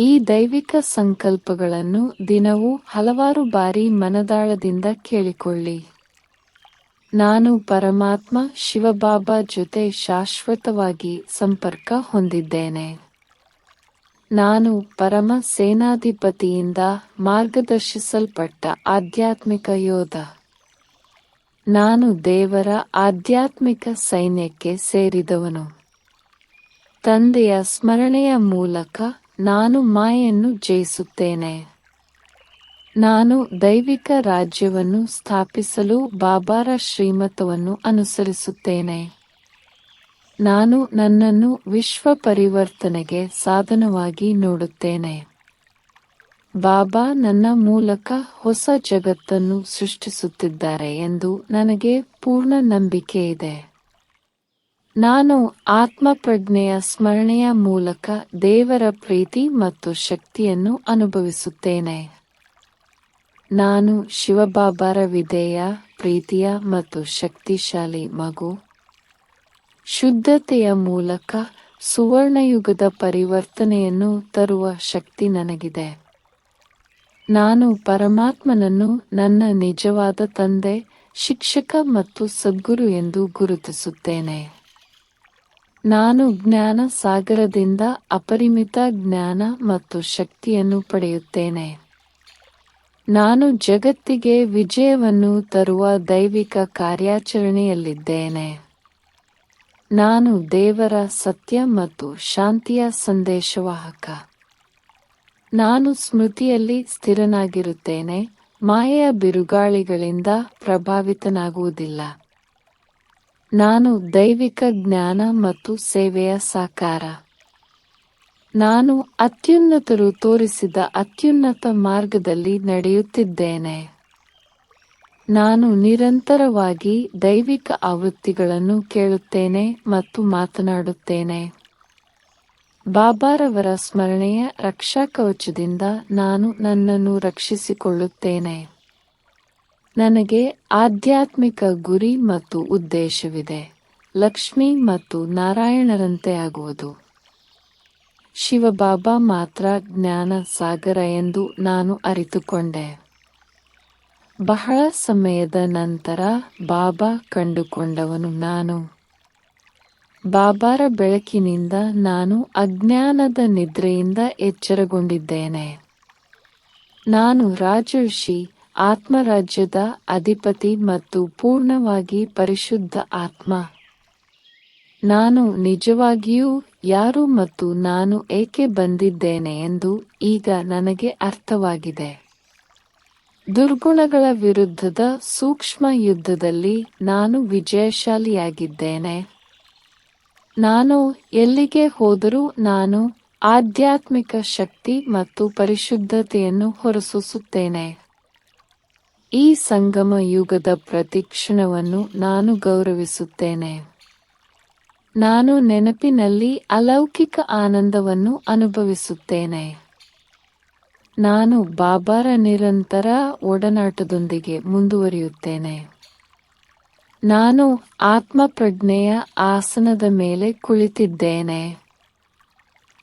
ಈ ದೈವಿಕ ಸಂಕಲ್ಪಗಳನ್ನು ದಿನವೂ ಹಲವಾರು ಬಾರಿ ಮನದಾಳದಿಂದ ಕೇಳಿಕೊಳ್ಳಿ. ನಾನು ಪರಮಾತ್ಮ ಶಿವಬಾಬಾ ಜೊತೆ ಶಾಶ್ವತವಾಗಿ ಸಂಪರ್ಕ ಹೊಂದಿದ್ದೇನೆ. ನಾನು ಪರಮ ಸೇನಾಧಿಪತಿಯಿಂದ ಮಾರ್ಗದರ್ಶಿಸಲ್ಪಟ್ಟ ಆಧ್ಯಾತ್ಮಿಕ ಯೋಧ. ನಾನು ದೇವರ ಆಧ್ಯಾತ್ಮಿಕ ಸೈನ್ಯಕ್ಕೆ ಸೇರಿದವನು. ತಂದೆಯ ಸ್ಮರಣೆಯ ಮೂಲಕ ನಾನು ಮಾಯನ್ನು ಜಯಿಸುತ್ತೇನೆ. ನಾನು ದೈವಿಕ ರಾಜ್ಯವನ್ನು ಸ್ಥಾಪಿಸಲು ಬಾಬಾರ ಶ್ರೀಮತವನ್ನು ಅನುಸರಿಸುತ್ತೇನೆ. ನಾನು ನನ್ನನ್ನು ವಿಶ್ವ ಪರಿವರ್ತನೆಗೆ ಸಾಧನವಾಗಿ ನೋಡುತ್ತೇನೆ. ಬಾಬಾ ನನ್ನ ಮೂಲಕ ಹೊಸ ಜಗತ್ತನ್ನು ಸೃಷ್ಟಿಸುತ್ತಿದ್ದಾರೆ ಎಂದು ನನಗೆ ಪೂರ್ಣ ನಂಬಿಕೆ ಇದೆ. ನಾನು ಆತ್ಮಪ್ರಜ್ಞೆಯ ಸ್ಮರಣೆಯ ಮೂಲಕ ದೇವರ ಪ್ರೀತಿ ಮತ್ತು ಶಕ್ತಿಯನ್ನು ಅನುಭವಿಸುತ್ತೇನೆ. ನಾನು ಶಿವಬಾಬಾರ ವಿಧೇಯ, ಪ್ರೀತಿಯ ಮತ್ತು ಶಕ್ತಿಶಾಲಿ ಮಗು. ಶುದ್ಧತೆಯ ಮೂಲಕ ಸುವರ್ಣಯುಗದ ಪರಿವರ್ತನೆಯನ್ನು ತರುವ ಶಕ್ತಿ ನನಗಿದೆ. ನಾನು ಪರಮಾತ್ಮನನ್ನು ನನ್ನ ನಿಜವಾದ ತಂದೆ, ಶಿಕ್ಷಕ ಮತ್ತು ಸದ್ಗುರು ಎಂದು ಗುರುತಿಸುತ್ತೇನೆ. ನಾನು ಜ್ಞಾನ ಸಾಗರದಿಂದ ಅಪರಿಮಿತ ಜ್ಞಾನ ಮತ್ತು ಶಕ್ತಿಯನ್ನು ಪಡೆಯುತ್ತೇನೆ. ನಾನು ಜಗತ್ತಿಗೆ ವಿಜಯವನ್ನು ತರುವ ದೈವಿಕ ಕಾರ್ಯಾಚರಣೆಯಲ್ಲಿದ್ದೇನೆ. ನಾನು ದೇವರ ಸತ್ಯ ಮತ್ತು ಶಾಂತಿಯ ಸಂದೇಶವಾಹಕ. ನಾನು ಸ್ಮೃತಿಯಲ್ಲಿ ಸ್ಥಿರನಾಗಿರುತ್ತೇನೆ, ಮಾಯೆಯ ಬಿರುಗಾಳಿಗಳಿಂದ ಪ್ರಭಾವಿತನಾಗುವುದಿಲ್ಲ. ನಾನು ದೈವಿಕ ಜ್ಞಾನ ಮತ್ತು ಸೇವೆಯ ಸಾಕಾರ. ನಾನು ಅತ್ಯುನ್ನತರು ತೋರಿಸಿದ ಅತ್ಯುನ್ನತ ಮಾರ್ಗದಲ್ಲಿ ನಡೆಯುತ್ತಿದ್ದೇನೆ. ನಾನು ನಿರಂತರವಾಗಿ ದೈವಿಕ ಆವೃತ್ತಿಗಳನ್ನು ಕೇಳುತ್ತೇನೆ ಮತ್ತು ಮಾತನಾಡುತ್ತೇನೆ. ಬಾಬಾರವರ ಸ್ಮರಣೆಯ ರಕ್ಷಾ ಕವಚದಿಂದ ನಾನು ನನ್ನನ್ನು ರಕ್ಷಿಸಿಕೊಳ್ಳುತ್ತೇನೆ. ನನಗೆ ಆಧ್ಯಾತ್ಮಿಕ ಗುರಿ ಮತ್ತು ಉದ್ದೇಶವಿದೆ. ಲಕ್ಷ್ಮಿ ಮತ್ತು ನಾರಾಯಣರಂತೆ ಆಗುವುದು. ಶಿವಬಾಬಾ ಮಾತ್ರ ಜ್ಞಾನ ಸಾಗರ ಎಂದು ನಾನು ಅರಿತುಕೊಂಡೆ. ಬಹಳ ಸಮಯದ ನಂತರ ಬಾಬಾ ಕಂಡುಕೊಂಡವನು ನಾನು. ಬಾಬಾರ ಬೆಳಕಿನಿಂದ ನಾನು ಅಜ್ಞಾನದ ನಿದ್ರೆಯಿಂದ ಎಚ್ಚರಗೊಂಡಿದ್ದೇನೆ. ನಾನು ರಾಜರ್ಷಿ ಆತ್ಮರಾಜ್ಯದ ಅಧಿಪತಿ ಮತ್ತು ಪೂರ್ಣವಾಗಿ ಪರಿಶುದ್ಧ ಆತ್ಮ. ನಾನು ನಿಜವಾಗಿಯೂ ಯಾರು ಮತ್ತು ನಾನು ಏಕೆ ಬಂದಿದ್ದೇನೆ ಎಂದು ಈಗ ನನಗೆ ಅರ್ಥವಾಗಿದೆ. ದುರ್ಗುಣಗಳ ವಿರುದ್ಧದ ಸೂಕ್ಷ್ಮ ಯುದ್ಧದಲ್ಲಿ ನಾನು ವಿಜಯಶಾಲಿಯಾಗಿದ್ದೇನೆ. ನಾನು ಎಲ್ಲಿಗೆ ಹೋದರೂ ನಾನು ಆಧ್ಯಾತ್ಮಿಕ ಶಕ್ತಿ ಮತ್ತು ಪರಿಶುದ್ಧತೆಯನ್ನು ಹೊರಸೂಸುತ್ತೇನೆ. ಈ ಸಂಗಮ ಯುಗದ ಪ್ರತಿಕ್ಷಣವನ್ನು ನಾನು ಗೌರವಿಸುತ್ತೇನೆ. ನಾನು ನೆನಪಿನಲ್ಲಿ ಅಲೌಕಿಕ ಆನಂದವನ್ನು ಅನುಭವಿಸುತ್ತೇನೆ. ನಾನು ಬಾಬಾರ ನಿರಂತರ ಒಡನಾಟದೊಂದಿಗೆ ಮುಂದುವರಿಯುತ್ತೇನೆ. ನಾನು ಆತ್ಮಪ್ರಜ್ಞೆಯ ಆಸನದ ಮೇಲೆ ಕುಳಿತಿದ್ದೇನೆ.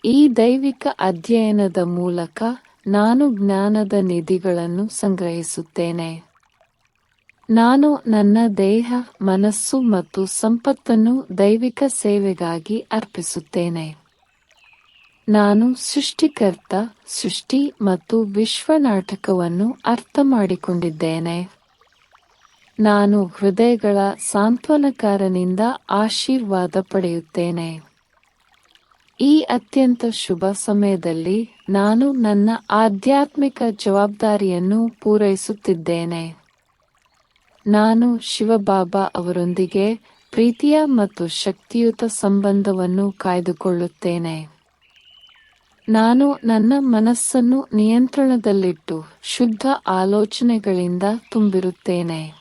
ಈ ದೈವಿಕ ಅಧ್ಯಯನದ ಮೂಲಕ ನಾನು ಜ್ಞಾನದ ನಿಧಿಗಳನ್ನು ಸಂಗ್ರಹಿಸುತ್ತೇನೆ. ನಾನು ನನ್ನ ದೇಹ, ಮನಸ್ಸು ಮತ್ತು ಸಂಪತ್ತನ್ನು ದೈವಿಕ ಸೇವೆಗಾಗಿ ಅರ್ಪಿಸುತ್ತೇನೆ. ನಾನು ಸೃಷ್ಟಿಕರ್ತ, ಸೃಷ್ಟಿ ಮತ್ತು ವಿಶ್ವ ನಾಟಕವನ್ನು ಅರ್ಥ ಮಾಡಿಕೊಂಡಿದ್ದೇನೆ ನಾನು ಹೃದಯಗಳ ಸಾಂತ್ವನಕಾರನಿಂದ ಆಶೀರ್ವಾದ ಪಡೆಯುತ್ತೇನೆ. ಈ ಅತ್ಯಂತ ಶುಭ ಸಮಯದಲ್ಲಿ ನಾನು ನನ್ನ ಆಧ್ಯಾತ್ಮಿಕ ಜವಾಬ್ದಾರಿಯನ್ನು ಪೂರೈಸುತ್ತಿದ್ದೇನೆ. ನಾನು ಶಿವಬಾಬಾ ಅವರೊಂದಿಗೆ ಪ್ರೀತಿಯ ಮತ್ತು ಶಕ್ತಿಯುತ ಸಂಬಂಧವನ್ನು ಕಾಯ್ದುಕೊಳ್ಳುತ್ತೇನೆ. ನಾನು ನನ್ನ ಮನಸ್ಸನ್ನು ನಿಯಂತ್ರಣದಲ್ಲಿಟ್ಟು ಶುದ್ಧ ಆಲೋಚನೆಗಳಿಂದ ತುಂಬಿರುತ್ತೇನೆ.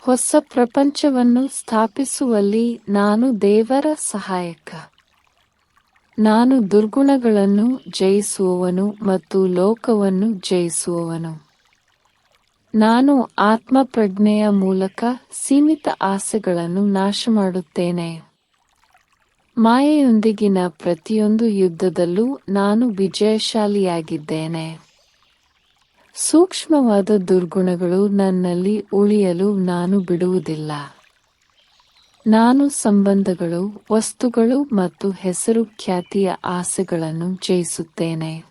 ಹೊಸ ಪ್ರಪಂಚವನ್ನು ಸ್ಥಾಪಿಸುವಲ್ಲಿ ನಾನು ದೇವರ ಸಹಾಯಕ. ನಾನು ದುರ್ಗುಣಗಳನ್ನು ಜಯಿಸುವವನು ಮತ್ತು ಲೋಕವನ್ನು ಜಯಿಸುವವನು. ನಾನು ಆತ್ಮಪ್ರಜ್ಞೆಯ ಮೂಲಕ ಸೀಮಿತ ಆಸೆಗಳನ್ನು ನಾಶ ಮಾಡುತ್ತೇನೆ ಮಾಯೆಯೊಂದಿಗಿನ ಪ್ರತಿಯೊಂದು ಯುದ್ಧದಲ್ಲೂ ನಾನು ವಿಜಯಶಾಲಿಯಾಗಿದ್ದೇನೆ. ಸೂಕ್ಷ್ಮವಾದ ದುರ್ಗುಣಗಳು ನನ್ನಲ್ಲಿ ಉಳಿಯಲು ನಾನು ಬಿಡುವುದಿಲ್ಲ. ನಾನು ಸಂಬಂಧಗಳು, ವಸ್ತುಗಳು ಮತ್ತು ಹೆಸರು ಖ್ಯಾತಿಯ ಆಸೆಗಳನ್ನು ಜಯಿಸುತ್ತೇನೆ.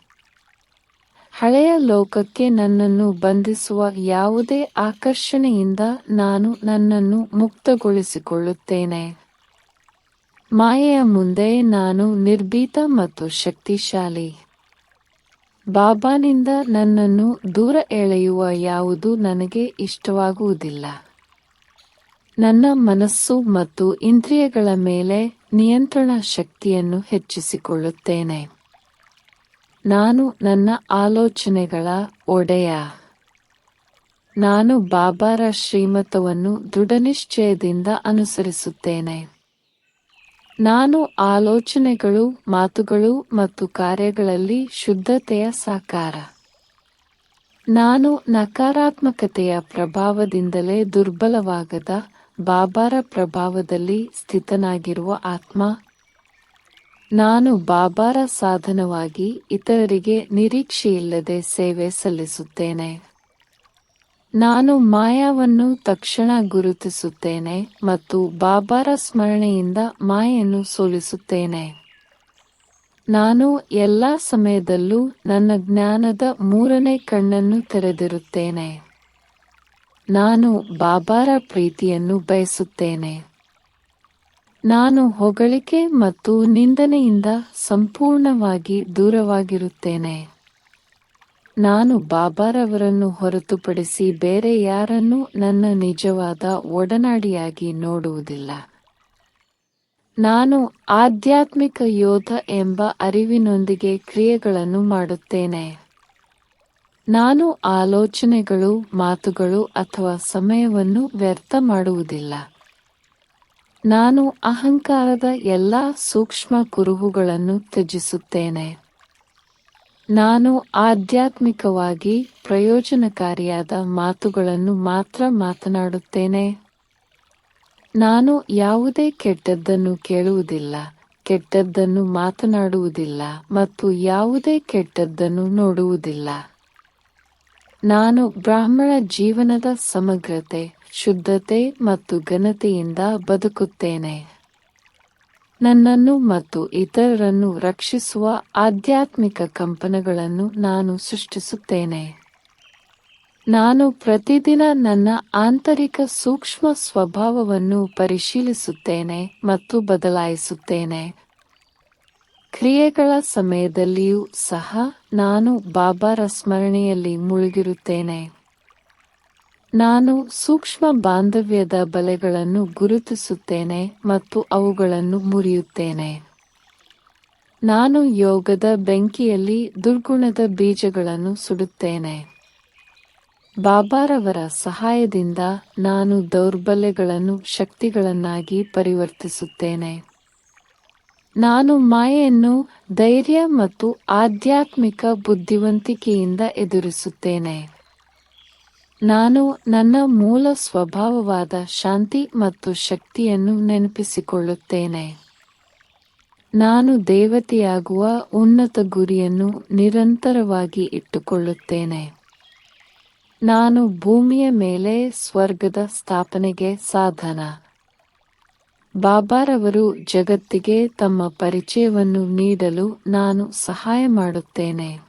ಹಳೆಯ ಲೋಕಕ್ಕೆ ನನ್ನನ್ನು ಬಂಧಿಸುವ ಯಾವುದೇ ಆಕರ್ಷಣೆಯಿಂದ ನಾನು ನನ್ನನ್ನು ಮುಕ್ತಗೊಳಿಸಿಕೊಳ್ಳುತ್ತೇನೆ. ಮಾಯೆಯ ಮುಂದೆ ನಾನು ನಿರ್ಭೀತ ಮತ್ತು ಶಕ್ತಿಶಾಲಿ. ಬಾಬಾನಿಂದ ನನ್ನನ್ನು ದೂರ ಎಳೆಯುವ ಯಾವುದು ನನಗೆ ಇಷ್ಟವಾಗುವುದಿಲ್ಲ. ನನ್ನ ಮನಸ್ಸು ಮತ್ತು ಇಂದ್ರಿಯಗಳ ಮೇಲೆ ನಿಯಂತ್ರಣ ಶಕ್ತಿಯನ್ನು ಹೆಚ್ಚಿಸಿಕೊಳ್ಳುತ್ತೇನೆ. ನಾನು ನನ್ನ ಆಲೋಚನೆಗಳ ಒಡೆಯ. ನಾನು ಬಾಬಾರ ಶ್ರೀಮತವನ್ನು ದೃಢನಿಶ್ಚಯದಿಂದ ಅನುಸರಿಸುತ್ತೇನೆ. ನಾನು ಆಲೋಚನೆಗಳು, ಮಾತುಗಳು ಮತ್ತು ಕಾರ್ಯಗಳಲ್ಲಿ ಶುದ್ಧತೆಯ ಸಾಕಾರ. ನಾನು ನಕಾರಾತ್ಮಕತೆಯ ಪ್ರಭಾವದಿಂದಲೇ ದುರ್ಬಲವಾಗದ ಬಾಬಾರ ಪ್ರಭಾವದಲ್ಲಿ ಸ್ಥಿತನಾಗಿರುವ ಆತ್ಮ. ನಾನು ಬಾಬಾರ ಸಾಧನವಾಗಿ ಇತರರಿಗೆ ನಿರೀಕ್ಷೆಯಿಲ್ಲದೆ ಸೇವೆ ಸಲ್ಲಿಸುತ್ತೇನೆ. ನಾನು ಮಾಯಾವನ್ನು ತಕ್ಷಣ ಗುರುತಿಸುತ್ತೇನೆ ಮತ್ತು ಬಾಬಾರ ಸ್ಮರಣೆಯಿಂದ ಮಾಯನ್ನು ಸೋಲಿಸುತ್ತೇನೆ. ನಾನು ಎಲ್ಲ ಸಮಯದಲ್ಲೂ ನನ್ನ ಜ್ಞಾನದ ಮೂರನೇ ಕಣ್ಣನ್ನು ತೆರೆದಿರುತ್ತೇನೆ. ನಾನು ಬಾಬಾರ ಪ್ರೀತಿಯನ್ನು ಬಯಸುತ್ತೇನೆ. ನಾನು ಹೊಗಳಿಕೆ ಮತ್ತು ನಿಂದನೆಯಿಂದ ಸಂಪೂರ್ಣವಾಗಿ ದೂರವಾಗಿರುತ್ತೇನೆ. ನಾನು ಬಾಬಾರವರನ್ನು ಹೊರತುಪಡಿಸಿ ಬೇರೆ ಯಾರನ್ನೂ ನನ್ನ ನಿಜವಾದ ಒಡನಾಡಿಯಾಗಿ ನೋಡುವುದಿಲ್ಲ. ನಾನು ಆಧ್ಯಾತ್ಮಿಕ ಯೋಧ ಎಂಬ ಅರಿವಿನೊಂದಿಗೆ ಕ್ರಿಯೆಗಳನ್ನು ಮಾಡುತ್ತೇನೆ. ನಾನು ಆಲೋಚನೆಗಳು, ಮಾತುಗಳು ಅಥವಾ ಸಮಯವನ್ನು ವ್ಯರ್ಥ ಮಾಡುವುದಿಲ್ಲ. ನಾನು ಅಹಂಕಾರದ ಎಲ್ಲ ಸೂಕ್ಷ್ಮ ಕುರುಹುಗಳನ್ನು ತ್ಯಜಿಸುತ್ತೇನೆ. ನಾನು ಆಧ್ಯಾತ್ಮಿಕವಾಗಿ ಪ್ರಯೋಜನಕಾರಿಯಾದ ಮಾತುಗಳನ್ನು ಮಾತ್ರ ಮಾತನಾಡುತ್ತೇನೆ. ನಾನು ಯಾವುದೇ ಕೆಟ್ಟದ್ದನ್ನು ಕೇಳುವುದಿಲ್ಲ, ಕೆಟ್ಟದ್ದನ್ನು ಮಾತನಾಡುವುದಿಲ್ಲ ಮತ್ತು ಯಾವುದೇ ಕೆಟ್ಟದ್ದನ್ನು ನೋಡುವುದಿಲ್ಲ. ನಾನು ಬ್ರಾಹ್ಮಣ ಜೀವನದ ಸಮಗ್ರತೆ, ಶುದ್ಧತೆ ಮತ್ತು ಘನತೆಯಿಂದ ಬದುಕುತ್ತೇನೆ. ನನ್ನನ್ನು ಮತ್ತು ಇತರರನ್ನು ರಕ್ಷಿಸುವ ಆಧ್ಯಾತ್ಮಿಕ ಕಂಪನಗಳನ್ನು ನಾನು ಸೃಷ್ಟಿಸುತ್ತೇನೆ. ನಾನು ಪ್ರತಿದಿನ ನನ್ನ ಆಂತರಿಕ ಸೂಕ್ಷ್ಮ ಸ್ವಭಾವವನ್ನು ಪರಿಶೀಲಿಸುತ್ತೇನೆ ಮತ್ತು ಬದಲಾಯಿಸುತ್ತೇನೆ. ಕ್ರಿಯೆಗಳ ಸಮಯದಲ್ಲಿಯೂ ಸಹ ನಾನು ಬಾಬಾರ ಸ್ಮರಣೆಯಲ್ಲಿ ಮುಳುಗಿರುತ್ತೇನೆ. ನಾನು ಸೂಕ್ಷ್ಮ ಬಾಂಧವ್ಯದ ಬಲೆಗಳನ್ನು ಗುರುತಿಸುತ್ತೇನೆ ಮತ್ತು ಅವುಗಳನ್ನು ಮುರಿಯುತ್ತೇನೆ. ನಾನು ಯೋಗದ ಬೆಂಕಿಯಲ್ಲಿ ದುರ್ಗುಣದ ಬೀಜಗಳನ್ನು ಸುಡುತ್ತೇನೆ. ಬಾಬಾರವರ ಸಹಾಯದಿಂದ ನಾನು ದೌರ್ಬಲ್ಯಗಳನ್ನು, ಶಕ್ತಿಗಳನ್ನಾಗಿ ಪರಿವರ್ತಿಸುತ್ತೇನೆ. ನಾನು ಮಾಯೆಯನ್ನು ಧೈರ್ಯ ಮತ್ತು ಆಧ್ಯಾತ್ಮಿಕ ಬುದ್ಧಿವಂತಿಕೆಯಿಂದ ಎದುರಿಸುತ್ತೇನೆ. ನಾನು ನನ್ನ ಮೂಲ ಸ್ವಭಾವವಾದ ಶಾಂತಿ ಮತ್ತು ಶಕ್ತಿಯನ್ನು ನೆನಪಿಸಿಕೊಳ್ಳುತ್ತೇನೆ. ನಾನು ದೇವತೆಯಾಗುವ ಉನ್ನತ ಗುರಿಯನ್ನು ನಿರಂತರವಾಗಿ ಇಟ್ಟುಕೊಳ್ಳುತ್ತೇನೆ. ನಾನು ಭೂಮಿಯ ಮೇಲೆ ಸ್ವರ್ಗದ ಸ್ಥಾಪನೆಗೆ ಸಾಧನ. ಬಾಬಾರವರು ಜಗತ್ತಿಗೆ ತಮ್ಮ ಪರಿಚಯವನ್ನು ನೀಡಲು ನಾನು ಸಹಾಯ ಮಾಡುತ್ತೇನೆ.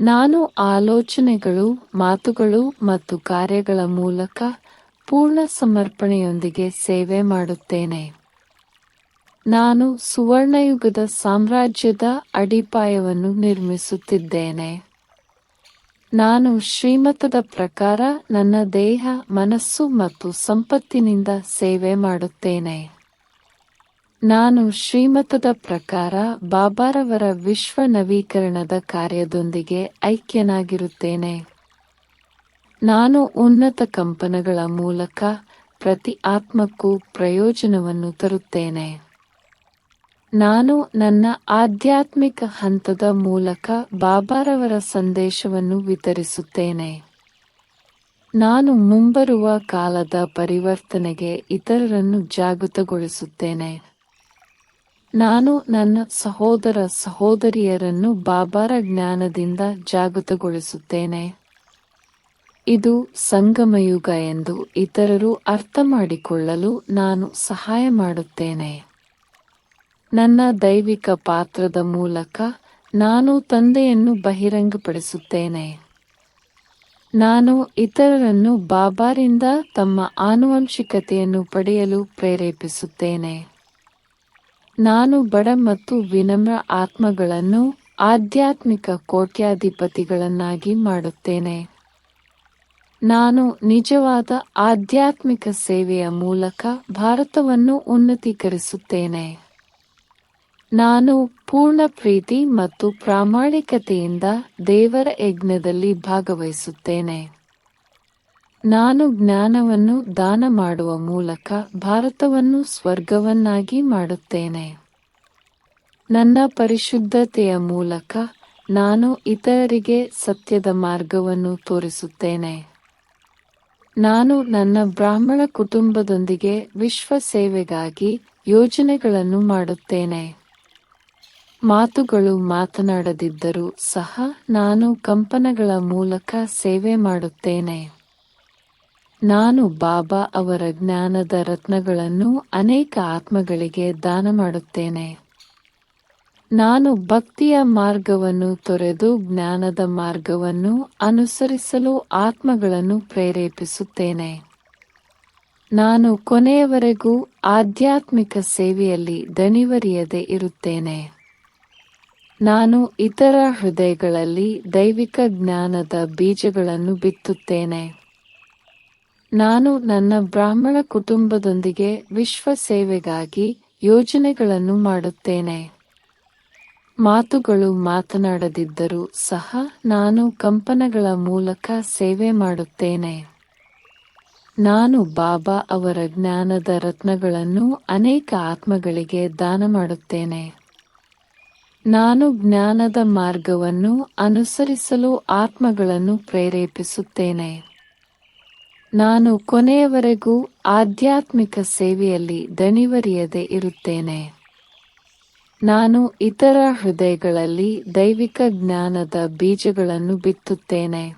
ನಾನು ಆಲೋಚನೆಗಳು, ಮಾತುಗಳು ಮತ್ತು ಕಾರ್ಯಗಳ ಮೂಲಕ ಪೂರ್ಣ ಸಮರ್ಪಣೆಯೊಂದಿಗೆ ಸೇವೆ ಮಾಡುತ್ತೇನೆ. ನಾನು ಸುವರ್ಣಯುಗದ ಸಾಮ್ರಾಜ್ಯದ ಅಡಿಪಾಯವನ್ನು ನಿರ್ಮಿಸುತ್ತಿದ್ದೇನೆ. ನಾನು ಶ್ರೀಮತದ ಪ್ರಕಾರ ನನ್ನ ದೇಹ, ಮನಸ್ಸು ಮತ್ತು ಸಂಪತ್ತಿನಿಂದ ಸೇವೆ ಮಾಡುತ್ತೇನೆ. ನಾನು ಶ್ರೀಮತದ ಪ್ರಕಾರ ಬಾಬಾರವರ ವಿಶ್ವ ನವೀಕರಣದ ಕಾರ್ಯದೊಂದಿಗೆ ಐಕ್ಯನಾಗಿರುತ್ತೇನೆ. ನಾನು ಉನ್ನತ ಕಂಪನಗಳ ಮೂಲಕ ಪ್ರತಿ ಆತ್ಮಕ್ಕೂ ಪ್ರಯೋಜನವನ್ನು ತರುತ್ತೇನೆ. ನಾನು ನನ್ನ ಆಧ್ಯಾತ್ಮಿಕ ಹಂತದ ಮೂಲಕ ಬಾಬಾರವರ ಸಂದೇಶವನ್ನು ವಿತರಿಸುತ್ತೇನೆ. ನಾನು ಮುಂಬರುವ ಕಾಲದ ಪರಿವರ್ತನೆಗೆ ಇತರರನ್ನು ಜಾಗೃತಗೊಳಿಸುತ್ತೇನೆ. ನಾನು ನನ್ನ ಸಹೋದರ ಸಹೋದರಿಯರನ್ನು ಬಾಬಾರ ಜ್ಞಾನದಿಂದ ಜಾಗೃತಗೊಳಿಸುತ್ತೇನೆ. ಇದು ಸಂಗಮಯುಗ ಎಂದು ಇತರರು ಅರ್ಥ ಮಾಡಿಕೊಳ್ಳಲು ನಾನು ಸಹಾಯ ಮಾಡುತ್ತೇನೆ. ನನ್ನ ದೈವಿಕ ಪಾತ್ರದ ಮೂಲಕ ನಾನು ತಂದೆಯನ್ನು ಬಹಿರಂಗಪಡಿಸುತ್ತೇನೆ. ನಾನು ಇತರರನ್ನು ಬಾಬಾರಿಂದ ತಮ್ಮ ಆನುವಂಶಿಕತೆಯನ್ನು ಪಡೆಯಲು ಪ್ರೇರೇಪಿಸುತ್ತೇನೆ. ನಾನು ಬಡ ಮತ್ತು ವಿನಮ್ರ ಆತ್ಮಗಳನ್ನು ಆಧ್ಯಾತ್ಮಿಕ ಕೋಟ್ಯಾಧಿಪತಿಗಳನ್ನಾಗಿ ಮಾಡುತ್ತೇನೆ. ನಾನು ನಿಜವಾದ ಆಧ್ಯಾತ್ಮಿಕ ಸೇವೆಯ ಮೂಲಕ ಭಾರತವನ್ನು ಉನ್ನತೀಕರಿಸುತ್ತೇನೆ. ನಾನು ಪೂರ್ಣ ಪ್ರೀತಿ ಮತ್ತು ಪ್ರಾಮಾಣಿಕತೆಯಿಂದ ದೇವರ ಯಜ್ಞದಲ್ಲಿ ಭಾಗವಹಿಸುತ್ತೇನೆ. ನಾನು ಜ್ಞಾನವನ್ನು ದಾನ ಮಾಡುವ ಮೂಲಕ ಭಾರತವನ್ನು ಸ್ವರ್ಗವನ್ನಾಗಿ ಮಾಡುತ್ತೇನೆ. ನನ್ನ ಪರಿಶುದ್ಧತೆಯ ಮೂಲಕ ನಾನು ಇತರರಿಗೆ ಸತ್ಯದ ಮಾರ್ಗವನ್ನು ತೋರಿಸುತ್ತೇನೆ. ನಾನು ನನ್ನ ಬ್ರಾಹ್ಮಣ ಕುಟುಂಬದೊಂದಿಗೆ ವಿಶ್ವ ಸೇವೆಗಾಗಿ ಯೋಜನೆಗಳನ್ನು ಮಾಡುತ್ತೇನೆ. ಮಾತುಗಳು ಮಾತನಾಡದಿದ್ದರೂ ಸಹ ನಾನು ಕಂಪನಗಳ ಮೂಲಕ ಸೇವೆ ಮಾಡುತ್ತೇನೆ. ನಾನು ಬಾಬಾ ಅವರ ಜ್ಞಾನದ ರತ್ನಗಳನ್ನು ಅನೇಕ ಆತ್ಮಗಳಿಗೆ ದಾನ ಮಾಡುತ್ತೇನೆ. ನಾನು ಭಕ್ತಿಯ ಮಾರ್ಗವನ್ನು ತೊರೆದು ಜ್ಞಾನದ ಮಾರ್ಗವನ್ನು ಅನುಸರಿಸಲು ಆತ್ಮಗಳನ್ನು ಪ್ರೇರೇಪಿಸುತ್ತೇನೆ. ನಾನು ಕೊನೆಯವರೆಗೂ ಆಧ್ಯಾತ್ಮಿಕ ಸೇವೆಯಲ್ಲಿ ದಣಿವರಿಯದೆ ಇರುತ್ತೇನೆ. ನಾನು ಇತರ ಹೃದಯಗಳಲ್ಲಿ ದೈವಿಕ ಜ್ಞಾನದ ಬೀಜಗಳನ್ನು ಬಿತ್ತುತ್ತೇನೆ. ನಾನು ನನ್ನ ಬ್ರಾಹ್ಮಣ ಕುಟುಂಬದೊಂದಿಗೆ ವಿಶ್ವ ಸೇವೆಗಾಗಿ ಯೋಜನೆಗಳನ್ನು ಮಾಡುತ್ತೇನೆ. ಮಾತುಗಳು ಮಾತನಾಡದಿದ್ದರೂ ಸಹ ನಾನು ಕಂಪನಗಳ ಮೂಲಕ ಸೇವೆ ಮಾಡುತ್ತೇನೆ. ನಾನು ಬಾಬಾ ಅವರ ಜ್ಞಾನದ ರತ್ನಗಳನ್ನು ಅನೇಕ ಆತ್ಮಗಳಿಗೆ ದಾನ ಮಾಡುತ್ತೇನೆ. ನಾನು ಜ್ಞಾನದ ಮಾರ್ಗವನ್ನು ಅನುಸರಿಸಲು ಆತ್ಮಗಳನ್ನು ಪ್ರೇರೇಪಿಸುತ್ತೇನೆ. ನಾನು ಕೊನೆಯವರೆಗೂ ಆಧ್ಯಾತ್ಮಿಕ ಸೇವೆಯಲ್ಲಿ ದಣಿವರಿಯದೆ ಇರುತ್ತೇನೆ. ನಾನು ಇತರ ಹೃದಯಗಳಲ್ಲಿ ದೈವಿಕ ಜ್ಞಾನದ ಬೀಜಗಳನ್ನು ಬಿತ್ತುತ್ತೇನೆ.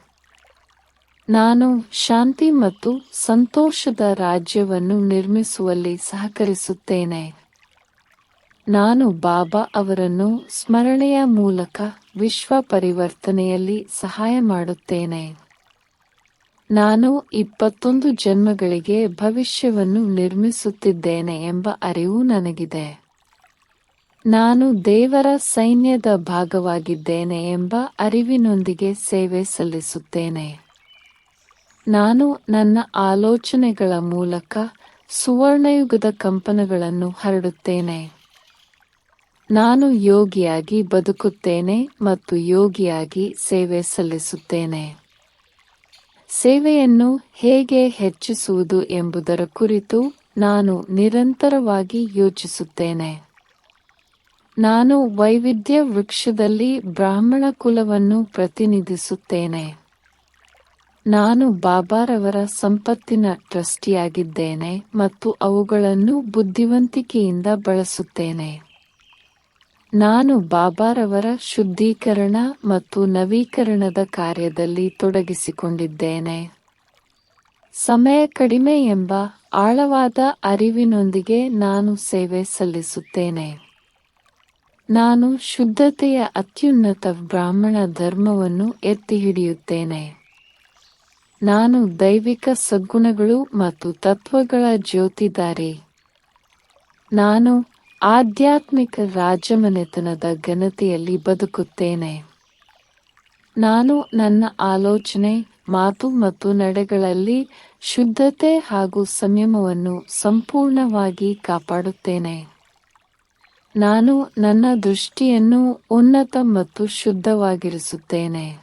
ನಾನು ಶಾಂತಿ ಮತ್ತು ಸಂತೋಷದ ರಾಜ್ಯವನ್ನು ನಿರ್ಮಿಸುವಲ್ಲಿ ಸಹಕರಿಸುತ್ತೇನೆ. ನಾನು ಬಾಬಾ ಅವರನ್ನು ಸ್ಮರಣೆಯ ಮೂಲಕ ವಿಶ್ವ ಪರಿವರ್ತನೆಯಲ್ಲಿ ಸಹಾಯ ಮಾಡುತ್ತೇನೆ. ನಾನು ಇಪ್ಪತ್ತೊಂದು ಜನ್ಮಗಳಿಗೆ ಭವಿಷ್ಯವನ್ನು ನಿರ್ಮಿಸುತ್ತಿದ್ದೇನೆ ಎಂಬ ಅರಿವು ನನಗಿದೆ. ನಾನು ದೇವರ ಸೈನ್ಯದ ಭಾಗವಾಗಿದ್ದೇನೆ ಎಂಬ ಅರಿವಿನೊಂದಿಗೆ ಸೇವೆ ಸಲ್ಲಿಸುತ್ತೇನೆ. ನಾನು ನನ್ನ ಆಲೋಚನೆಗಳ ಮೂಲಕ ಸುವರ್ಣಯುಗದ ಕಂಪನಗಳನ್ನು ಹರಡುತ್ತೇನೆ. ನಾನು ಯೋಗಿಯಾಗಿ ಬದುಕುತ್ತೇನೆ ಮತ್ತು ಯೋಗಿಯಾಗಿ ಸೇವೆ ಸಲ್ಲಿಸುತ್ತೇನೆ. ಸೇವೆಯನ್ನು ಹೇಗೆ ಹೆಚ್ಚಿಸುವುದು ಎಂಬುದರ ಕುರಿತು ನಾನು ನಿರಂತರವಾಗಿ ಯೋಚಿಸುತ್ತೇನೆ. ನಾನು ವೈವಿಧ್ಯ ವೃಕ್ಷದಲ್ಲಿ ಬ್ರಾಹ್ಮಣ ಕುಲವನ್ನು ಪ್ರತಿನಿಧಿಸುತ್ತೇನೆ. ನಾನು ಬಾಬಾರವರ ಸಂಪತ್ತಿನ ಟ್ರಸ್ಟಿಯಾಗಿದ್ದೇನೆ ಮತ್ತು ಅವುಗಳನ್ನು ಬುದ್ಧಿವಂತಿಕೆಯಿಂದ ಬಳಸುತ್ತೇನೆ. ನಾನು ಬಾಬಾರವರ ಶುದ್ಧೀಕರಣ ಮತ್ತು ನವೀಕರಣದ ಕಾರ್ಯದಲ್ಲಿ ತೊಡಗಿಸಿಕೊಂಡಿದ್ದೇನೆ. ಸಮಯ ಕಡಿಮೆ ಎಂಬ ಆಳವಾದ ಅರಿವಿನೊಂದಿಗೆ ನಾನು ಸೇವೆ ಸಲ್ಲಿಸುತ್ತೇನೆ. ನಾನು ಶುದ್ಧತೆಯ ಅತ್ಯುನ್ನತ ಬ್ರಾಹ್ಮಣ ಧರ್ಮವನ್ನು ಎತ್ತಿ ಹಿಡಿಯುತ್ತೇನೆ ನಾನು ದೈವಿಕ ಸದ್ಗುಣಗಳು ಮತ್ತು ತತ್ವಗಳ ಜ್ಯೋತಿದಾರಿ ನಾನು ಆಧ್ಯಾತ್ಮಿಕ ರಾಜಮನೆತನದ ಘನತೆಯಲ್ಲಿ ಬದುಕುತ್ತೇನೆ. ನಾನು ನನ್ನ ಆಲೋಚನೆ, ಮಾತು ಮತ್ತು ನಡೆಗಳಲ್ಲಿ ಶುದ್ಧತೆ ಹಾಗೂ ಸಂಯಮವನ್ನು ಸಂಪೂರ್ಣವಾಗಿ ಕಾಪಾಡುತ್ತೇನೆ. ನಾನು ನನ್ನ ದೃಷ್ಟಿಯನ್ನು ಉನ್ನತ ಮತ್ತು ಶುದ್ಧವಾಗಿರಿಸುತ್ತೇನೆ.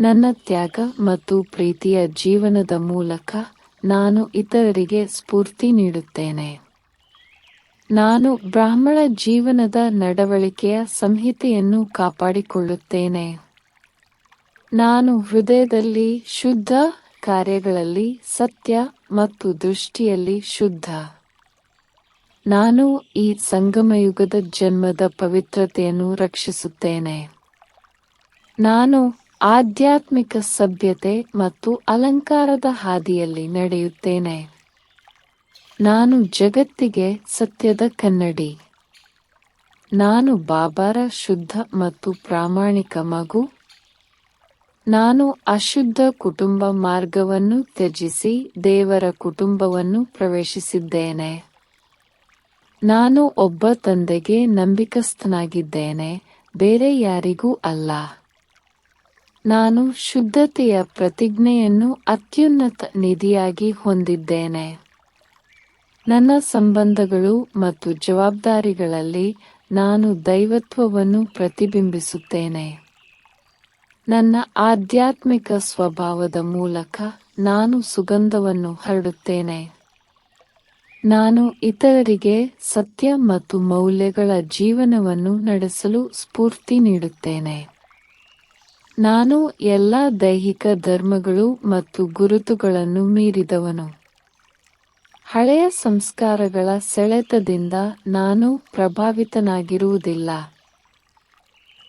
ನನ್ನ ತ್ಯಾಗ ಮತ್ತು ಪ್ರೀತಿಯ ಜೀವನದ ಮೂಲಕ ನಾನು ಇತರರಿಗೆ ಸ್ಫೂರ್ತಿ ನೀಡುತ್ತೇನೆ. ನಾನು ಬ್ರಾಹ್ಮಣ ಜೀವನದ ನಡವಳಿಕೆಯ ಸಂಹಿತೆಯನ್ನು ಕಾಪಾಡಿಕೊಳ್ಳುತ್ತೇನೆ. ನಾನು ಹೃದಯದಲ್ಲಿ ಶುದ್ಧ ಕಾರ್ಯಗಳಲ್ಲಿ ಸತ್ಯ ಮತ್ತು ದೃಷ್ಟಿಯಲ್ಲಿ ಶುದ್ಧ. ನಾನು ಈ ಸಂಗಮಯುಗದ ಜನ್ಮದ ಪವಿತ್ರತೆಯನ್ನು ರಕ್ಷಿಸುತ್ತೇನೆ. ನಾನು ಆಧ್ಯಾತ್ಮಿಕ ಸಭ್ಯತೆ ಮತ್ತು ಅಲಂಕಾರದ ಹಾದಿಯಲ್ಲಿ ನಡೆಯುತ್ತೇನೆ. ನಾನು ಜಗತ್ತಿಗೆ ಸತ್ಯದ ಕನ್ನಡಿ. ನಾನು ಬಾಬಾರ ಶುದ್ಧ ಮತ್ತು ಪ್ರಾಮಾಣಿಕ ಮಗು. ನಾನು ಅಶುದ್ಧ ಕುಟುಂಬ ಮಾರ್ಗವನ್ನು ತ್ಯಜಿಸಿ ದೇವರ ಕುಟುಂಬವನ್ನು ಪ್ರವೇಶಿಸಿದ್ದೇನೆ. ನಾನು ಒಬ್ಬ ತಂದೆಗೆ ನಂಬಿಕಸ್ಥನಾಗಿದ್ದೇನೆ, ಬೇರೆ ಯಾರಿಗೂ ಅಲ್ಲ. ನಾನು ಶುದ್ಧತೆಯ ಪ್ರತಿಜ್ಞೆಯನ್ನು ಅತ್ಯುನ್ನತ ನಿಧಿಯಾಗಿ ಹೊಂದಿದ್ದೇನೆ. ನನ್ನ ಸಂಬಂಧಗಳು ಮತ್ತು ಜವಾಬ್ದಾರಿಗಳಲ್ಲಿ ನಾನು ದೈವತ್ವವನ್ನು ಪ್ರತಿಬಿಂಬಿಸುತ್ತೇನೆ. ನನ್ನ ಆಧ್ಯಾತ್ಮಿಕ ಸ್ವಭಾವದ ಮೂಲಕ ನಾನು ಸುಗಂಧವನ್ನು ಹರಡುತ್ತೇನೆ. ನಾನು ಇತರರಿಗೆ ಸತ್ಯ ಮತ್ತು ಮೌಲ್ಯಗಳ ಜೀವನವನ್ನು ನಡೆಸಲು ಸ್ಫೂರ್ತಿ ನೀಡುತ್ತೇನೆ. ನಾನು ಎಲ್ಲ ದೈಹಿಕ ಧರ್ಮಗಳು ಮತ್ತು ಗುರುತುಗಳನ್ನು ಮೀರಿದವನು. ಹಳೆಯ ಸಂಸ್ಕಾರಗಳ ಸೆಳೆತದಿಂದ ನಾನು ಪ್ರಭಾವಿತನಾಗಿರುವುದಿಲ್ಲ.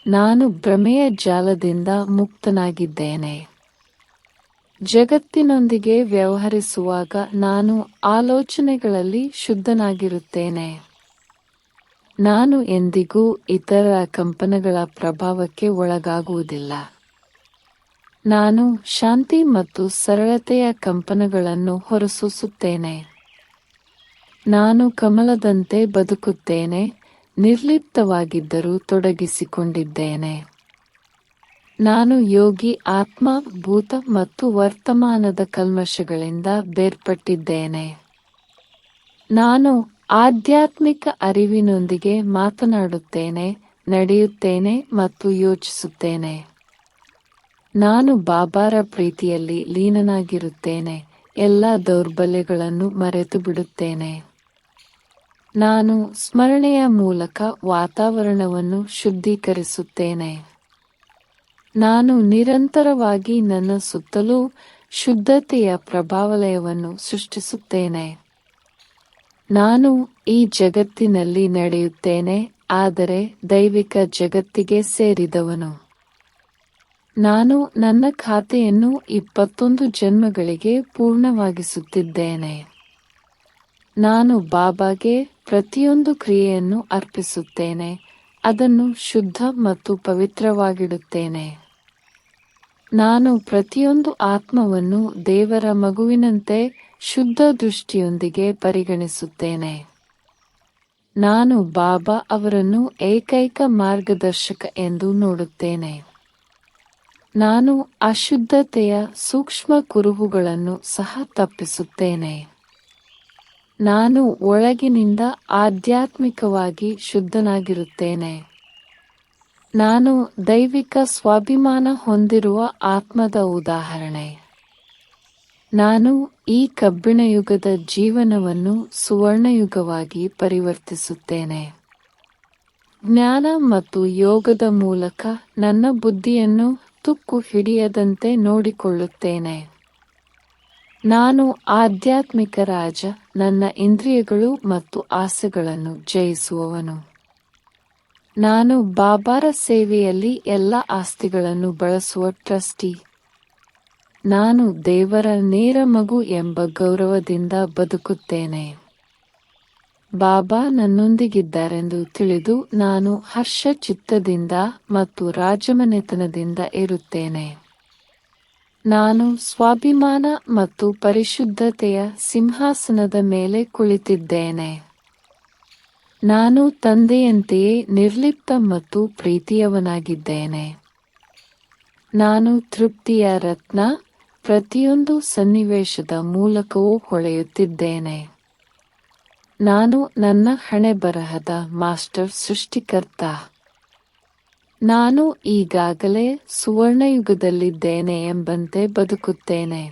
ನಾನು ಭ್ರಮೆಯ ಜಾಲದಿಂದ ಮುಕ್ತನಾಗಿದ್ದೇನೆ. ಜಗತ್ತಿನೊಂದಿಗೆ ವ್ಯವಹರಿಸುವಾಗ ನಾನು ಆಲೋಚನೆಗಳಲ್ಲಿ ಶುದ್ಧನಾಗಿರುತ್ತೇನೆ. ನಾನು ಎಂದಿಗೂ ಇತರ ಕಂಪನಗಳ ಪ್ರಭಾವಕ್ಕೆ ಒಳಗಾಗುವುದಿಲ್ಲ. ನಾನು ಶಾಂತಿ ಮತ್ತು ಸರಳತೆಯ ಕಂಪನಗಳನ್ನು ಹೊರಸೂಸುತ್ತೇನೆ. ನಾನು ಕಮಲದಂತೆ ಬದುಕುತ್ತೇನೆ, ನಿರ್ಲಿಪ್ತವಾಗಿದ್ದರೂ ತೊಡಗಿಸಿಕೊಂಡಿದ್ದೇನೆ. ನಾನು ಯೋಗಿ, ಆತ್ಮ, ಭೂತ ಮತ್ತು ವರ್ತಮಾನದ ಕಲ್ಮಶಗಳಿಂದ ಬೇರ್ಪಟ್ಟಿದ್ದೇನೆ. ನಾನು ಆಧ್ಯಾತ್ಮಿಕ ಅರಿವಿನೊಂದಿಗೆ ಮಾತನಾಡುತ್ತೇನೆ, ನಡೆಯುತ್ತೇನೆ ಮತ್ತು ಯೋಚಿಸುತ್ತೇನೆ. ನಾನು ಬಾಬಾರ ಪ್ರೀತಿಯಲ್ಲಿ ಲೀನನಾಗಿರುತ್ತೇನೆ, ಎಲ್ಲ ದೌರ್ಬಲ್ಯಗಳನ್ನು ಮರೆತು ಬಿಡುತ್ತೇನೆ ನಾನು ಸ್ಮರಣೆಯ ಮೂಲಕ ವಾತಾವರಣವನ್ನು ಶುದ್ಧೀಕರಿಸುತ್ತೇನೆ. ನಾನು ನಿರಂತರವಾಗಿ ನನ್ನ ಸುತ್ತಲೂ ಶುದ್ಧತೆಯ ಪ್ರಭಾವಲಯವನ್ನು ಸೃಷ್ಟಿಸುತ್ತೇನೆ. ನಾನು ಈ ಜಗತ್ತಿನಲ್ಲಿ ನಡೆಯುತ್ತೇನೆ, ಆದರೆ ದೈವಿಕ ಜಗತ್ತಿಗೆ ಸೇರಿದವನು. ನಾನು ನನ್ನ ಖಾತೆಯನ್ನು ಇಪ್ಪತ್ತೊಂದು ಜನ್ಮಗಳಿಗೆ ಪೂರ್ಣವಾಗಿಸುತ್ತಿದ್ದೇನೆ. ನಾನು ಬಾಬಾಗೆ ಪ್ರತಿಯೊಂದು ಕ್ರಿಯೆಯನ್ನು ಅರ್ಪಿಸುತ್ತೇನೆ. ಅದನ್ನು ಶುದ್ಧ ಮತ್ತು ಪವಿತ್ರವಾಗಿಡುತ್ತೇನೆ. ನಾನು ಪ್ರತಿಯೊಂದು ಆತ್ಮವನ್ನು ದೇವರ ಮಗುವಿನಂತೆ ಶುದ್ಧ ದೃಷ್ಟಿಯೊಂದಿಗೆ ಪರಿಗಣಿಸುತ್ತೇನೆ. ನಾನು ಬಾಬಾ ಅವರನ್ನು ಏಕೈಕ ಮಾರ್ಗದರ್ಶಕ ಎಂದು ನೋಡುತ್ತೇನೆ. ನಾನು ಅಶುದ್ಧತೆಯ ಸೂಕ್ಷ್ಮ ಕುರುಹುಗಳನ್ನು ಸಹ ತಪ್ಪಿಸುತ್ತೇನೆ. ನಾನು ಒಳಗಿನಿಂದ ಆಧ್ಯಾತ್ಮಿಕವಾಗಿ ಶುದ್ಧನಾಗಿರುತ್ತೇನೆ. ನಾನು ದೈವಿಕ ಸ್ವಾಭಿಮಾನ ಹೊಂದಿರುವ ಆತ್ಮದ ಉದಾಹರಣೆ. ನಾನು ಈ ಕಬ್ಬಿಣ ಯುಗದ ಜೀವನವನ್ನು ಸುವರ್ಣಯುಗವಾಗಿ ಪರಿವರ್ತಿಸುತ್ತೇನೆ. ಜ್ಞಾನ ಮತ್ತು ಯೋಗದ ಮೂಲಕ ನನ್ನ ಬುದ್ಧಿಯನ್ನು ತುಕ್ಕು ಹಿಡಿಯದಂತೆ ನೋಡಿಕೊಳ್ಳುತ್ತೇನೆ. ನಾನು ಆಧ್ಯಾತ್ಮಿಕ ರಾಜ, ನನ್ನ ಇಂದ್ರಿಯಗಳು ಮತ್ತು ಆಸೆಗಳನ್ನು ಜಯಿಸುವವನು. ನಾನು ಬಾಬಾರ ಸೇವೆಯಲ್ಲಿ ಎಲ್ಲ ಆಸ್ತಿಗಳನ್ನು ಬಳಸುವ ಟ್ರಸ್ಟಿ. ನಾನು ದೇವರ ನೇರ ಮಗು ಎಂಬ ಗೌರವದಿಂದ ಬದುಕುತ್ತೇನೆ. ಬಾಬಾ ನನ್ನೊಂದಿಗಿದ್ದಾರೆಂದು ತಿಳಿದು ನಾನು ಹರ್ಷ ಚಿತ್ತದಿಂದ ಮತ್ತು ರಾಜಮನೆತನದಿಂದ ಇರುತ್ತೇನೆ ನಾನು ಸ್ವಾಭಿಮಾನ ಮತ್ತು ಪರಿಶುದ್ಧತೆಯ ಸಿಂಹಾಸನದ ಮೇಲೆ ಕುಳಿತಿದ್ದೇನೆ. ನಾನು ತಂದೆಯಂತೆಯೇ ನಿರ್ಲಿಪ್ತ ಮತ್ತು ಪ್ರೀತಿಯವನಾಗಿದ್ದೇನೆ. ನಾನು ತೃಪ್ತಿಯ ರತ್ನ, ಪ್ರತಿಯೊಂದು ಸನ್ನಿವೇಶದ ಮೂಲಕವೂ ಹೊಳೆಯುತ್ತಿದ್ದೇನೆ. ನಾನು ನನ್ನ ಹಣೆ ಬರಹದ ಮಾಸ್ಟರ್ ಸೃಷ್ಟಿಕರ್ತ. ನಾನು ಈಗಾಗಲೇ ಸುವರ್ಣಯುಗದಲ್ಲಿದ್ದೇನೆ ಎಂಬಂತೆ ಬದುಕುತ್ತೇನೆ.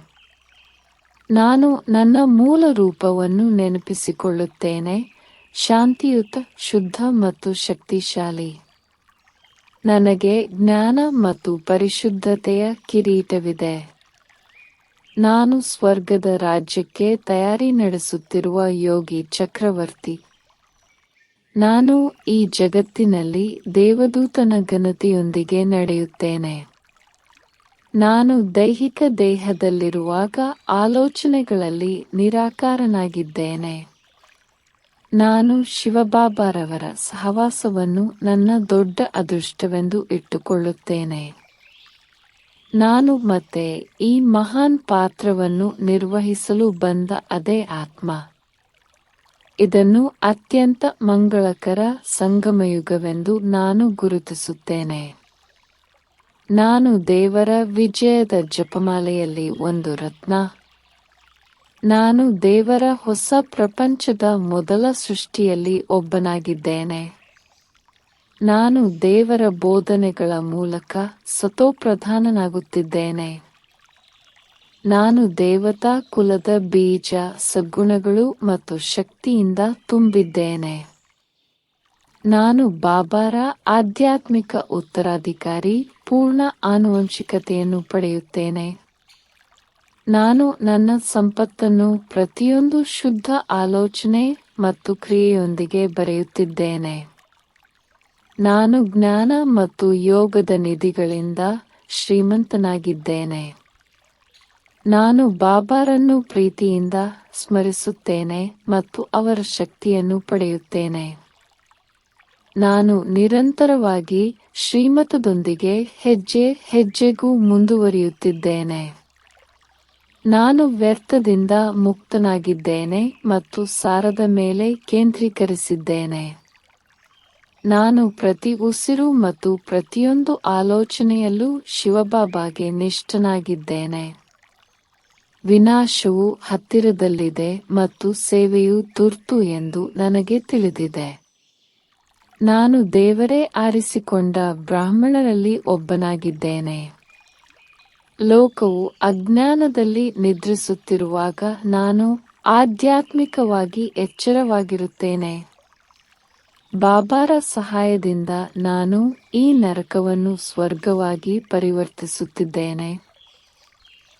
ನಾನು ನನ್ನ ಮೂಲ ರೂಪವನ್ನು ನೆನಪಿಸಿಕೊಳ್ಳುತ್ತೇನೆ, ಶಾಂತಿಯುತ, ಶುದ್ಧ ಮತ್ತು ಶಕ್ತಿಶಾಲಿ. ನನಗೆ ಜ್ಞಾನ ಮತ್ತು ಪರಿಶುದ್ಧತೆಯ ಕಿರೀಟವಿದೆ. ನಾನು ಸ್ವರ್ಗದ ರಾಜ್ಯಕ್ಕೆ ತಯಾರಿ ನಡೆಸುತ್ತಿರುವ ಯೋಗಿ ಚಕ್ರವರ್ತಿ. ನಾನು ಈ ಜಗತ್ತಿನಲ್ಲಿ ದೇವದೂತನ ಘನತೆಯೊಂದಿಗೆ ನಡೆಯುತ್ತೇನೆ. ನಾನು ದೈಹಿಕ ದೇಹದಲ್ಲಿರುವಾಗ ಆಲೋಚನೆಗಳಲ್ಲಿ ನಿರಾಕಾರನಾಗಿದ್ದೇನೆ. ನಾನು ಶಿವಬಾಬಾರವರ ಸಹವಾಸವನ್ನು ನನ್ನ ದೊಡ್ಡ ಅದೃಷ್ಟವೆಂದು ಇಟ್ಟುಕೊಳ್ಳುತ್ತೇನೆ. ನಾನು ಮತ್ತೆ ಈ ಮಹಾನ್ ಪಾತ್ರವನ್ನು ನಿರ್ವಹಿಸಲು ಬಂದ ಅದೇ ಆತ್ಮ. ಇದನ್ನು ಅತ್ಯಂತ ಮಂಗಳಕರ ಸಂಗಮಯುಗವೆಂದು ನಾನು ಗುರುತಿಸುತ್ತೇನೆ. ನಾನು ದೇವರ ವಿಜಯದ ಜಪಮಾಲೆಯಲ್ಲಿ ಒಂದು ರತ್ನ. ನಾನು ದೇವರ ಹೊಸ ಪ್ರಪಂಚದ ಮೊದಲ ಸೃಷ್ಟಿಯಲ್ಲಿ ಒಬ್ಬನಾಗಿದ್ದೇನೆ. ನಾನು ದೇವರ ಬೋಧನೆಗಳ ಮೂಲಕ ಸತೋಪ್ರಧಾನನಾಗುತ್ತಿದ್ದೇನೆ. ನಾನು ದೇವತಾ ಕುಲದ ಬೀಜ, ಸದ್ಗುಣಗಳು ಮತ್ತು ಶಕ್ತಿಯಿಂದ ತುಂಬಿದ್ದೇನೆ. ನಾನು ಬಾಬಾರ ಆಧ್ಯಾತ್ಮಿಕ ಉತ್ತರಾಧಿಕಾರಿ, ಪೂರ್ಣ ಆನುವಂಶಿಕತೆಯನ್ನು ಪಡೆಯುತ್ತೇನೆ. ನಾನು ನನ್ನ ಸಂಪತ್ತನ್ನು ಪ್ರತಿಯೊಂದು ಶುದ್ಧ ಆಲೋಚನೆ ಮತ್ತು ಕ್ರಿಯೆಯೊಂದಿಗೆ ಬರೆಯುತ್ತಿದ್ದೇನೆ. ನಾನು ಜ್ಞಾನ ಮತ್ತು ಯೋಗದ ನಿಧಿಗಳಿಂದ ಶ್ರೀಮಂತನಾಗಿದ್ದೇನೆ. ನಾನು ಬಾಬಾರನ್ನು ಪ್ರೀತಿಯಿಂದ ಸ್ಮರಿಸುತ್ತೇನೆ ಮತ್ತು ಅವರ ಶಕ್ತಿಯನ್ನು ಪಡೆಯುತ್ತೇನೆ. ನಾನು ನಿರಂತರವಾಗಿ ಶ್ರೀಮತದೊಂದಿಗೆ ಹೆಜ್ಜೆ ಹೆಜ್ಜೆಗೂ ಮುಂದುವರಿಯುತ್ತಿದ್ದೇನೆ. ನಾನು ವ್ಯರ್ಥದಿಂದ ಮುಕ್ತನಾಗಿದ್ದೇನೆ ಮತ್ತು ಸಾರದ ಮೇಲೆ ಕೇಂದ್ರೀಕರಿಸಿದ್ದೇನೆ. ನಾನು ಪ್ರತಿ ಉಸಿರು ಮತ್ತು ಪ್ರತಿಯೊಂದು ಆಲೋಚನೆಯಲ್ಲೂ ಶಿವಬಾಬಾಗೆ ನಿಷ್ಠನಾಗಿದ್ದೇನೆ. ವಿನಾಶವು ಹತ್ತಿರದಲ್ಲಿದೆ ಮತ್ತು ಸೇವೆಯು ತುರ್ತು ಎಂದು ನನಗೆ ತಿಳಿದಿದೆ. ನಾನು ದೇವರೇ ಆರಿಸಿಕೊಂಡ ಬ್ರಾಹ್ಮಣರಲ್ಲಿ ಒಬ್ಬನಾಗಿದ್ದೇನೆ. ಲೋಕವು ಅಜ್ಞಾನದಲ್ಲಿ ನಿದ್ರಿಸುತ್ತಿರುವಾಗ ನಾನು ಆಧ್ಯಾತ್ಮಿಕವಾಗಿ ಎಚ್ಚರವಾಗಿರುತ್ತೇನೆ. ಬಾಬಾರ ಸಹಾಯದಿಂದ ನಾನು ಈ ನರಕವನ್ನು ಸ್ವರ್ಗವಾಗಿ ಪರಿವರ್ತಿಸುತ್ತಿದ್ದೇನೆ.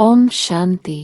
ಓಂ ಶಾಂತಿ